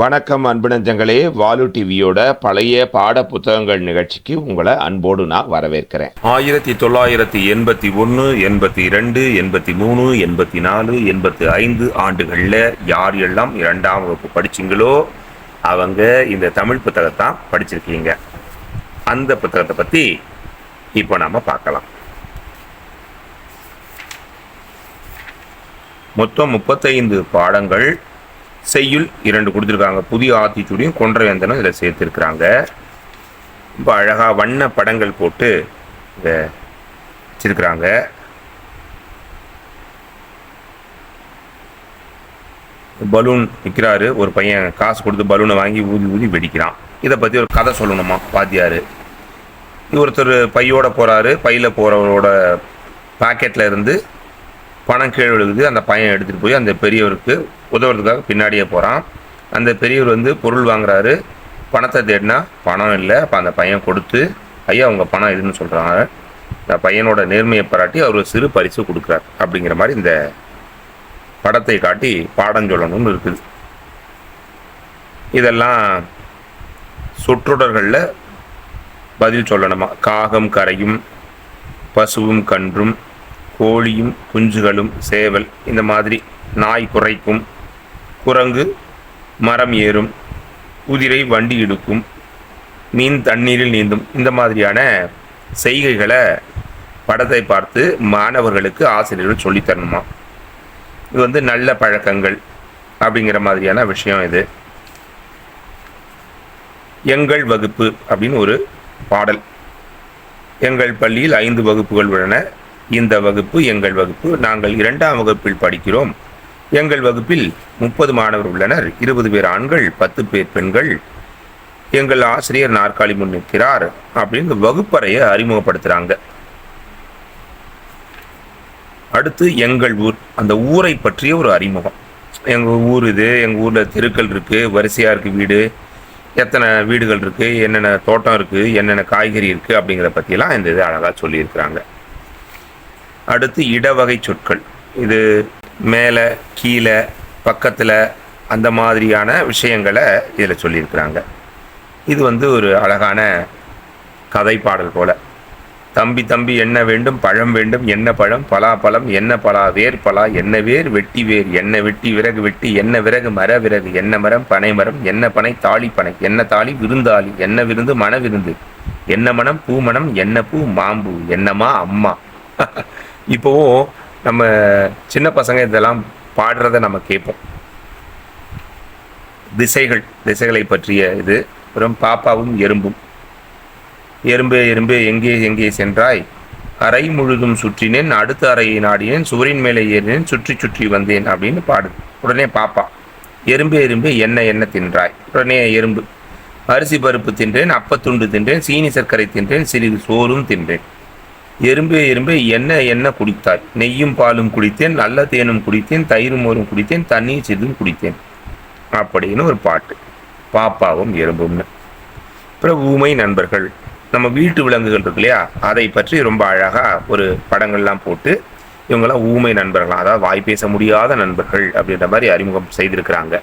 வணக்கம் அன்புநஞ்சங்களே வாலு டிவியோட பழைய பாட புத்தகங்கள் நிகழ்ச்சிக்கு உங்களை அன்போடு நான் வரவேற்கிறேன். ஆயிரத்தி தொள்ளாயிரத்தி எண்பத்தி ஒன்று எண்பத்தி ரெண்டு எண்பத்தி மூணு எண்பத்தி நாலு எண்பத்தி ஐந்து ஆண்டுகளில் யார் எல்லாம் இரண்டாம் வகுப்பு படிச்சிங்களோ அவங்க இந்த தமிழ் புத்தகத்தான் படிச்சிருக்கீங்க. அந்த புத்தகத்தை பற்றி இப்போ நாம் பார்க்கலாம். மொத்தம் முப்பத்தைந்து பாடங்கள் செய்யுள் இரண்டு கொடுத்துருக்காங்க. புதிய ஆத்திச்சூடியும் கொன்றவேந்தனும் இதில் சேர்த்துருக்குறாங்க. ரொம்ப அழகாக வண்ண படங்கள் போட்டு இதை வச்சிருக்கிறாங்க. பலூன் விற்கிறாரு ஒரு பையன் காசு கொடுத்து பலூனை வாங்கி ஊதி ஊதி வெடிக்கிறான். இதை பற்றி ஒரு கதை சொல்லணுமா வாத்தியார்? ஒருத்தர் பையோட போகிறாரு பையில் போகிறவரோட பாக்கெட்டில் இருந்து பணம் கீழே விழுகுது அந்த பையன் எடுத்துகிட்டு போய் அந்த பெரியவருக்கு உதவுறதுக்காக பின்னாடியே போகிறான் அந்த பெரியவர் வந்து பொருள் வாங்குறாரு. பணத்தை தேடினா பணம் இல்லை. அப்போ அந்த பையன் கொடுத்து ஐயா அவங்க பணம் இதுன்னு சொல்கிறாங்க அந்த பையனோட நேர்மையை பாராட்டி அவர் ஒரு சிறு பரிசு கொடுக்குறார். அப்படிங்கிற மாதிரி இந்த படத்தை காட்டி பாடம் சொல்லணும்னு இருக்குது. இதெல்லாம் சொற்றொடர்களில் பதில் சொல்லணுமா? காகம் கரையும் பசுவும் கன்றும் கோழியும் குஞ்சுகளும் சேவல் இந்த மாதிரி நாய் குறைக்கும் குரங்கு மரம் ஏறும். குதிரை வண்டி இடுக்கும். மீன் தண்ணீரில் நீந்தும். இந்த மாதிரியான செய்கைகளை படத்தை பார்த்து மாணவர்களுக்கு ஆசிரியர்கள் சொல்லித் தரணுமா இது வந்து நல்ல பழக்கங்கள் அப்படிங்கிற மாதிரியான விஷயம் இது. எங்கள் வகுப்பு அப்படின்னு ஒரு பாடல். எங்கள் பள்ளியில் ஐந்து வகுப்புகள் உள்ளன. இந்த வகுப்பு எங்கள் வகுப்பு. நாங்கள் இரண்டாம் வகுப்பில் படிக்கிறோம். எங்கள் வகுப்பில் முப்பது மாணவர் உள்ளனர். இருபது பேர் ஆண்கள் பத்து பேர் பெண்கள். எங்கள் ஆசிரியர் நாற்காலி முன் நிற்கிறார் அப்படின்னு வகுப்பறையை அறிமுகப்படுத்துகிறாங்க அடுத்து எங்கள் ஊர் அந்த ஊரை பற்றிய ஒரு அறிமுகம். எங்கள் ஊர் இது எங்கள் ஊரில் தெருக்கள் இருக்குது வரிசையாக இருக்குது வீடு. எத்தனை வீடுகள் இருக்குது என்னென்ன தோட்டம் இருக்குது என்னென்ன காய்கறி இருக்குது அப்படிங்கிறத பற்றியெல்லாம் இந்த இது அழகாக சொல்லியிருக்கிறாங்க. அடுத்து இடவகை சொற்கள். இது மேலே கீழே பக்கத்தில் அந்த மாதிரியான விஷயங்களை இதில் சொல்லியிருக்கிறாங்க. இது வந்து ஒரு அழகான கதை பாடல் போல். தம்பி தம்பி என்ன வேண்டும்? பழம் வேண்டும். என்ன பழம்? பலா பழம். என்ன பலா? வேர் பலா. என்ன வேர்? வெட்டி வேர். என்ன வெட்டி? விறகு வெட்டி. என்ன விறகு? மர விறகு. என்ன மரம்? பனை மரம். என்ன பனை? தாலி பனை. என்ன தாலி? விருந்தாளி. என்ன விருந்து? மன விருந்து. என்ன மனம்? பூ மனம். என்ன பூ? மாம்பூ. என்னம்மா? அம்மா. இப்போவும் நம்ம சின்ன பசங்க இதெல்லாம் பாடுறத நம்ம கேட்போம். திசைகள் திசைகளை பற்றிய இது. அப்புறம் பாப்பாவும் எறும்பும். எறும்பு எறும்பு எங்கே எங்கே சென்றாய்? அறை முழுதும் சுற்றினேன் அடுத்த அறையை நாடினேன் சுவரின் மேலே ஏறினேன் சுற்றி சுற்றி வந்தேன் அப்படின்னு பாடுது. உடனே பாப்பா எறும்பு எறும்பு என்ன என்ன தின்றாய்? உடனே எறும்பு அரிசி பருப்பு தின்றேன் அப்பத்துண்டு தின்றேன் சீனி சர்க்கரை தின்றேன் சிறிது சோறும் தின்றேன். எறும்பே எறும்பே என்ன என்ன குடித்தாய். நெய்யும் பாலும் குடித்தேன் நல்ல தேனும் குடித்தேன் தயிரும் மோரும் குடித்தேன் தண்ணீர் சிறிதும் குடித்தேன். அப்படின்னு ஒரு பாட்டு. பாப்பாவும் எறும்பும்னு அப்புறம் ஊமை நண்பர்கள் நம்ம வீட்டு விலங்குகள் இருக்கு இல்லையா? அதை பற்றி ரொம்ப அழகாக ஒரு படங்கள்லாம் போட்டு இவங்கெல்லாம் ஊமை நண்பர்கள் அதாவது வாய் பேச முடியாத நண்பர்கள் அப்படின்ற மாதிரி அறிமுகம் செய்திருக்கிறாங்க.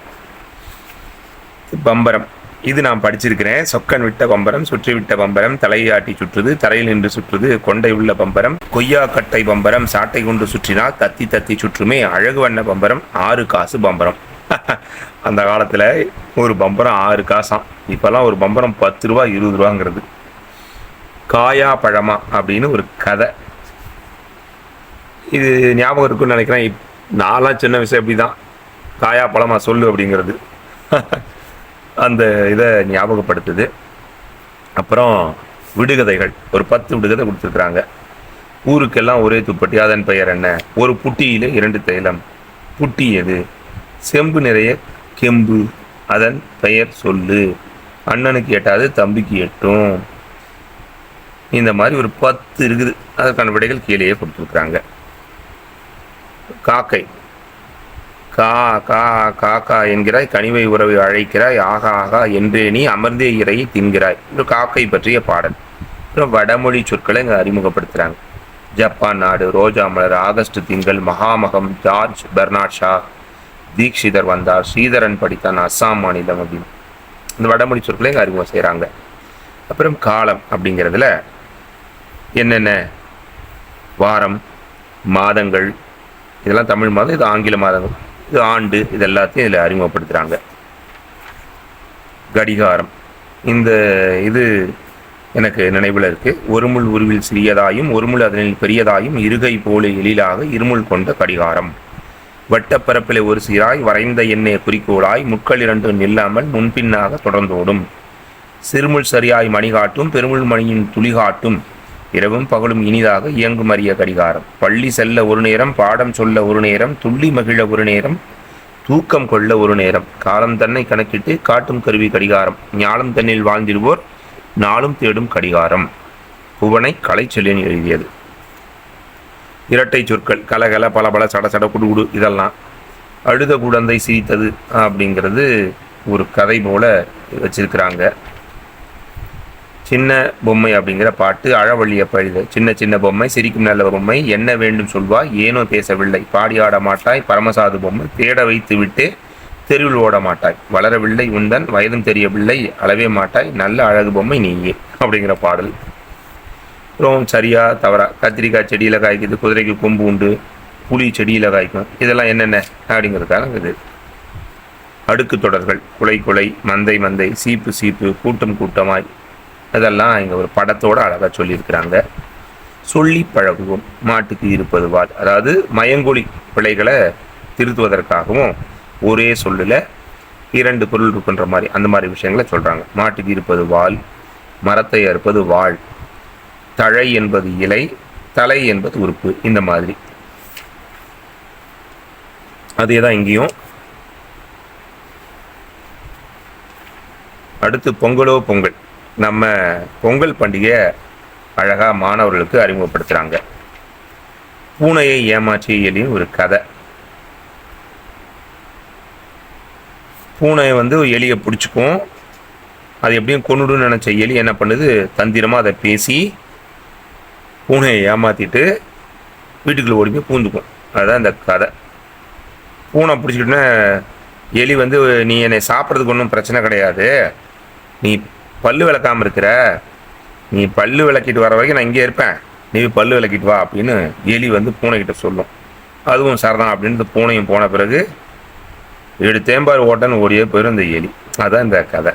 பம்பரம். இது நான் படிச்சிருக்கிறேன். சொக்கன் விட்ட பம்பரம் சுற்றி விட்ட பம்பரம் தலையாட்டி சுற்றுது தரையில் நின்று சுற்றுது கொண்டை உள்ள பம்பரம் கொய்யா கட்டை பம்பரம் சாட்டை கொண்டு சுற்றினால் தத்தி தத்தி சுற்றுமே அழகு வண்ண பம்பரம் ஆறு காசு பம்பரம். அந்த காலத்தில் ஒரு பம்பரம் ஆறு காசாம் இப்போல்லாம் ஒரு பம்பரம் பத்து ரூபா இருபது ரூபாங்கிறது. காயா பழமா அப்படின்னு ஒரு கதை. இது ஞாபகம் இருக்குன்னு நினைக்கிறேன். நாலாம் நான்லாம் சின்ன விஷயம் இப்படி தான் காயா பழமா சொல்லு அப்படிங்கிறது. அந்த இதை ஞாபகப்படுத்துது. அப்புறம் விடுகதைகள். ஒரு பத்து விடுகதை கொடுத்துருக்குறாங்க. ஊருக்கெல்லாம் ஒரே துப்பட்டி அதன் பெயர் என்ன? ஒரு புட்டியிலே இரண்டு தைலம். புட்டி எது? செம்பு நிறைய கெம்பு அதன் பெயர் சொல்லு. அண்ணனுக்கு எட்டாது தம்பிக்கு எட்டும். இந்த மாதிரி ஒரு பத்து இருக்குது. அதற்கான விடைகள் கீழேயே கொடுத்துருக்குறாங்க. காக்கை. கா கா காக்கா என்கிறாய் கனிவை உறவை அழைக்கிறாய் ஆகா ஆகா என்றே நீ அமர்ந்தே இறையை தின்கிறாய். என்று காக்கை பற்றிய பாடல். அப்புறம் வடமொழி சொற்களை இங்கே அறிமுகப்படுத்துகிறாங்க ஜப்பான் நாடு ரோஜா மலர் ஆகஸ்ட் திங்கள் மகாமகம் ஜார்ஜ் பெர்னாட் ஷா தீக்ஷிதர் வந்தார் ஸ்ரீதரன் படித்தான் அஸ்ஸாம் மாநிலம் அப்படின்னு. இந்த வடமொழி சொற்களை இங்கே அறிமுகம் செய்கிறாங்க அப்புறம் காலம் அப்படிங்கிறதுல என்னென்ன? வாரம் மாதங்கள் இதெல்லாம் தமிழ் மாதம் இது ஆங்கில மாதங்கள். இது ஆண்டு இது எல்லாத்தையும் இதில் அறிமுகப்படுத்துகிறாங்க கடிகாரம். இந்த இது எனக்கு நினைவில் இருக்குது ஒருமுள் உருவில் சிறியதாயும் ஒருமுள் அதனில் பெரியதாயும் இருகை போல எழிலாக இருமுள் கொண்ட கடிகாரம். வட்டப்பரப்பில் ஒரு சீராய் வரைந்த எண்ணெய் குறிக்கோளாய் முட்கள் இரண்டும் நில்லாமல் முன்பின்னாக தொடர்ந்தோடும். சிறுமுள் சரியாய் மணி காட்டும் பெருமுள் மணியின் துளி காட்டும் இரவும் பகலும் இனிதாக இயங்கும் அரிய கடிகாரம். பள்ளி செல்ல ஒரு நேரம் பாடம் சொல்ல ஒரு நேரம் துள்ளி மகிழ ஒரு நேரம் தூக்கம் கொள்ள ஒரு நேரம். காலம் தன்னை கணக்கிட்டு காட்டும் கருவி கடிகாரம். ஞாலம் தன்னில் வாழ்ந்திடுவோர் நாளும் தேடும் கடிகாரம். புவனை கலைச்சொல்லியன் எழுதியது. இரட்டை சொற்கள் கலகல பலபல சட சட குடுகுடு இதெல்லாம். அழுத குடந்தை சிரித்தது அப்படிங்கிறது ஒரு கதை போல வச்சிருக்கிறாங்க. சின்ன பொம்மை அப்படிங்கிற பாட்டு அழவழிய பழுது சின்ன சின்ன பொம்மை சிரிக்கும் நல்ல பொம்மை என்ன வேண்டும் சொல்வாய் ஏனோ பேசவில்லை. பாடி ஆட மாட்டாய் பரமசாது பொம்மை தேட வைத்து விட்டு தெருவில் ஓட மாட்டாய். வளரவில்லை உந்தன் வயதும் தெரியவில்லை அளவே மாட்டாய் நல்ல அழகு பொம்மை நீயே அப்படிங்கிற பாடல். அப்புறம் சரியா தவறா. கத்திரிக்காய் செடியில் காய்க்குது குதிரைக்கு கொம்பு உண்டு புளி செடியில் காய்க்கும். இதெல்லாம் என்னென்ன? அப்படிங்கிறதுக்காக இது. அடுக்கு தொடர்கள். குலை குலை மந்தை மந்தை சீப்பு சீப்பு கூட்டம் கூட்டமாய். அதெல்லாம் இங்கே ஒரு படத்தோட அழகாக சொல்லியிருக்கிறாங்க. சொல்லி பழகுவோம். மாட்டுக்கு இருப்பது வால் அதாவது மயங்கொழி பிழைகளை திருத்துவதற்காகவும் ஒரே சொல்லில் இரண்டு பொருள் இருக்குன்ற மாதிரி அந்த மாதிரி விஷயங்களை சொல்கிறாங்க மாட்டுக்கு இருப்பது வால் மரத்தை அறுப்பது வாள் தழை என்பது இலை தலை என்பது உறுப்பு இந்த மாதிரி. அதே தான் இங்கேயும். அடுத்து பொங்கலோ பொங்கல். நம்ம பொங்கல் பண்டிகை அழகாக மாணவர்களுக்கு அறிமுகப்படுத்துகிறாங்க பூனையை ஏமாற்றிய எலின்னு ஒரு கதை. பூனை வந்து எலியை பிடிச்சிக்கும். அது எப்படியும் கொண்டுடுன்னு நினச்ச எலி என்ன பண்ணுது? தந்திரமாக அதை பேசி பூனையை ஏமாற்றிட்டு வீட்டுக்குள்ளே ஓடி போய் பூந்துக்கும். அதுதான் இந்த கதை. பூனை பிடிச்சிக்கிட்டுனா எலி வந்து நீ என்னை சாப்பிட்றதுக்கு ஒன்றும் பிரச்சனை கிடையாது. நீ பல்லு விளக்காமல் இருக்கிற நீ பல்லு விளக்கிட்டு வர வரைக்கும் நான் இங்கே இருப்பேன். நீ பல்லு விளக்கிட்டு வா அப்படின்னு எலி வந்து பூனைக்கிட்ட சொல்லும். அதுவும் சரதான் அப்படின்ட்டு இந்த பூனையும் போன பிறகு ஏழு தேம்பார் ஓட்டன்னு ஓடியே போயிடும் இந்த எலி. அதான் இந்த கதை.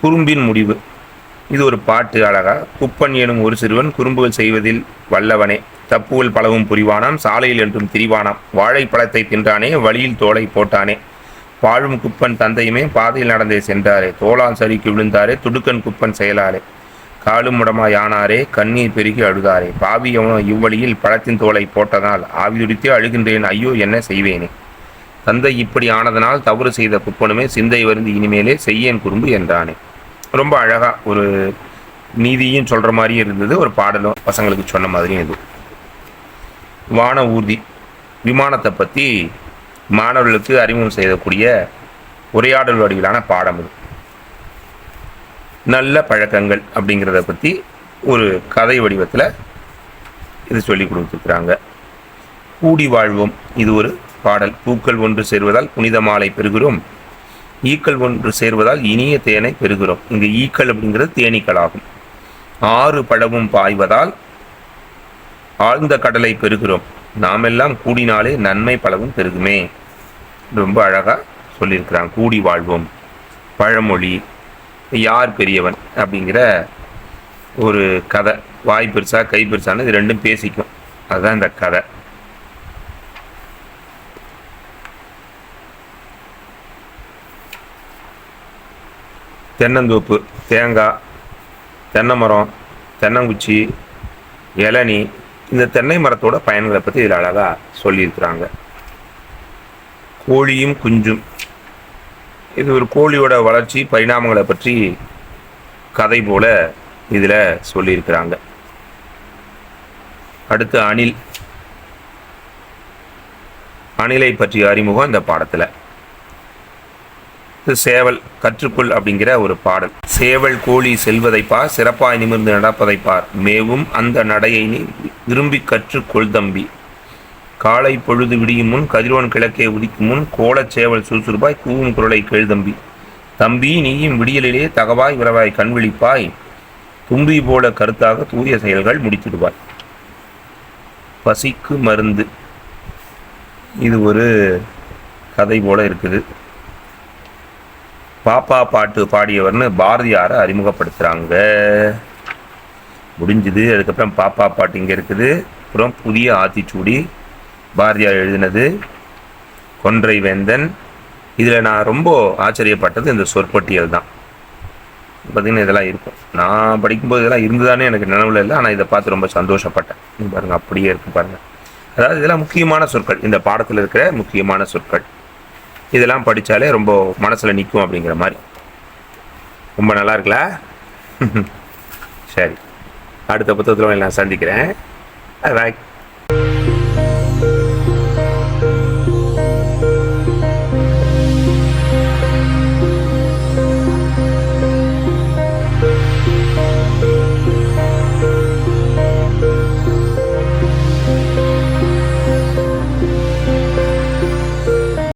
குறும்பின் முடிவு. இது ஒரு பாட்டு அழகா. குப்பன் எனும் ஒரு சிறுவன் குறும்புகள் செய்வதில் வல்லவனே. தப்புகள் பலவும் புரிவானாம். சாலையில் என்றும் திரிவானாம். வாழைப்பழத்தை தின்றானே வழியில் தோலை போட்டானே. வாழும் குப்பன் தந்தையுமே பாதையில் நடந்தே சென்றாரே. தோளான் சரிக்கு விழுந்தாரே துடுக்கன் குப்பன் செயலாரே காலும் உடமாயானாரே கண்ணீர் பெருகி அழுதாரே. பாவியவனோ இவ்வழியில் பழத்தின் தோலை போட்டதால் ஆவியுடித்தே அழுகின்றேன் ஐயோ என்ன செய்வேனே. தந்தை இப்படி ஆனதனால் தவறு செய்த குப்பனுமே சிந்தை வருந்து இனிமேலே செய்யேன் குறும்பு என்றானே. ரொம்ப அழகா ஒரு நீதியும் சொல்ற மாதிரியும் இருந்தது ஒரு பாடலும் பசங்களுக்கு சொன்ன மாதிரியும் இது. வான ஊர்தி விமானத்தை பற்றி மாணவர்களுக்கு அறிமுகம் செய்யக்கூடிய உரையாடல் வடிவிலான பாடம் இது. நல்ல பழக்கங்கள் அப்படிங்கிறத பற்றி ஒரு கதை வடிவத்தில் இது சொல்லி கொடுத்துருக்குறாங்க. கூடி வாழ்வோம். இது ஒரு பாடல். பூக்கள் ஒன்று சேர்வதால் புனித மாலை பெறுகிறோம். ஈக்கள் ஒன்று சேர்வதால் இனிய தேனை பெறுகிறோம். இங்கு ஈக்கள் அப்படிங்கிறது தேனீக்கள் ஆகும். ஆறு பழமும் பாய்வதால் ஆழ்ந்த கடலை பெறுகிறோம். நாமெல்லாம் கூடினாலே நன்மை பலவும் பெருகுமே. ரொம்ப அழகாக சொல்லியிருக்கிறாங்க. கூடி வாழ்வோம். பழமொழி யார் பெரியவன் அப்படிங்கிற ஒரு கதை. வாய் பெருசா கை பெருசான இது ரெண்டும் பேசிக்கும். அதுதான் இந்த கதை. தென்னந்தோப்பு தேங்காய் தென்னை மரம் தென்னங்குச்சி இளநி இந்த தென்னை மரத்தோட பயன்களை பற்றி இதில் அழகாக சொல்லியிருக்கிறாங்க. கோழியும் குஞ்சும். இது ஒரு கோழியோட வளர்ச்சி பரிணாமங்களை பற்றி கதை போல இதில் சொல்லியிருக்கிறாங்க. அடுத்து அணில். அணிலை பற்றிய அறிமுகம் இந்த பாடத்தில். இது சேவல் கற்றுக்கொள் அப்படிங்கிற ஒரு பாடல். சேவல் கோழி செல்வதை பார் சிறப்பாய் நிமிர்ந்து நடப்பதை பார். மேவும் அந்த நடையை நீ விரும்பி கற்றுக்கொள் தம்பி. காலை பொழுது விடியும் முன் கதிரோன் கிழக்கே உதிக்கும் முன் கோலச் சேவல் சுறுசுறுப்பாய் கூவும் குரலை கேள் தம்பி. தம்பி நீயும் விடியலிலே தகவாய் விரவாய் கண் விழிப்பாய் தும்பி போல கருத்தாக தூய செயல்கள் முடித்திடுவாய். பசிக்கு மருந்து. இது ஒரு கதை போல இருக்குது. பாப்பா பாட்டு பாடியவர்னு பாரதியாரை அறிமுகப்படுத்துகிறாங்க முடிஞ்சுது. அதுக்கப்புறம் பாப்பா பாட்டு இங்கே இருக்குது. அப்புறம் புதிய ஆத்திச்சூடி. பாரதியார் எழுதினது கொன்றை வேந்தன். இதில் நான் ரொம்ப ஆச்சரியப்பட்டது இந்த சொற்பட்டியல் தான். பார்த்தீங்கன்னா இதெல்லாம் இருக்கும். நான் படிக்கும்போது இதெல்லாம் இருந்ததானே எனக்கு நினைவில் இல்லை ஆனால் இதை பார்த்து ரொம்ப சந்தோஷப்பட்டேன். நீ பாருங்கள் அப்படியே இருக்கு பாருங்கள் அதாவது இதெல்லாம் முக்கியமான சொற்கள். இந்த பாடத்தில் இருக்கிற முக்கியமான சொற்கள். இதெல்லாம் படித்தாலே ரொம்ப மனசில் நிற்கும் அப்படிங்கிற மாதிரி. ரொம்ப நல்லா இருக்குல்ல? சரி. அடுத்த புத்தகத்தில் நான் சந்திக்கிறேன். பாய்